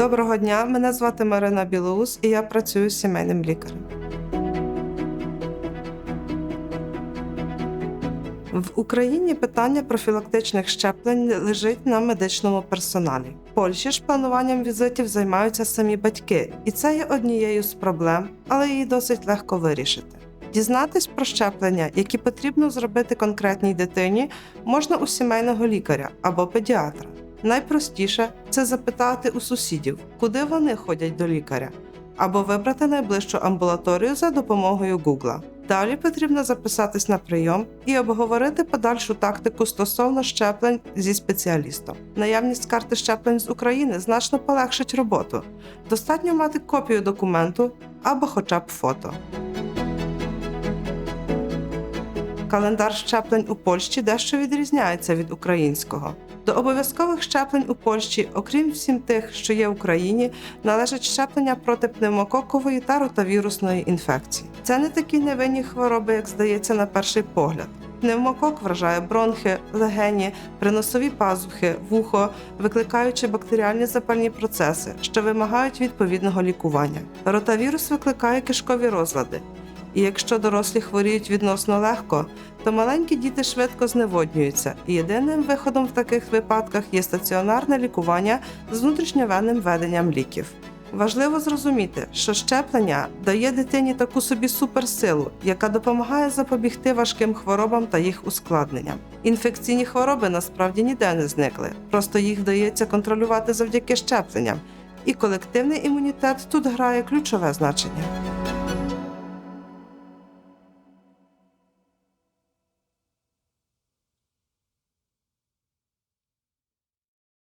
Доброго дня, мене звати Марина Білоус і я працюю з сімейним лікарем. В Україні питання профілактичних щеплень лежить на медичному персоналі. В Польщі ж плануванням візитів займаються самі батьки, і це є однією з проблем, але її досить легко вирішити. Дізнатись про щеплення, які потрібно зробити конкретній дитині, можна у сімейного лікаря або педіатра. Найпростіше це запитати у сусідів, куди вони ходять до лікаря, або вибрати найближчу амбулаторію за допомогою Гугла. Далі потрібно записатись на прийом і обговорити подальшу тактику стосовно щеплень зі спеціалістом. Наявність карти щеплень з України значно полегшить роботу. Достатньо мати копію документу або хоча б фото. Календар щеплень у Польщі дещо відрізняється від українського. До обов'язкових щеплень у Польщі, окрім всім тих, що є в Україні, належать щеплення проти пневмококової та ротавірусної інфекції. Це не такі невинні хвороби, як здається на перший погляд. Пневмокок вражає бронхи, легені, приносові пазухи, вухо, викликаючи бактеріальні запальні процеси, що вимагають відповідного лікування. Ротавірус викликає кишкові розлади. І якщо дорослі хворіють відносно легко, то маленькі діти швидко зневоднюються, і єдиним виходом в таких випадках є стаціонарне лікування з внутрішньовенним введенням ліків. Важливо зрозуміти, що щеплення дає дитині таку собі суперсилу, яка допомагає запобігти важким хворобам та їх ускладненням. Інфекційні хвороби насправді ніде не зникли, просто їх вдається контролювати завдяки щепленням, і колективний імунітет тут грає ключове значення.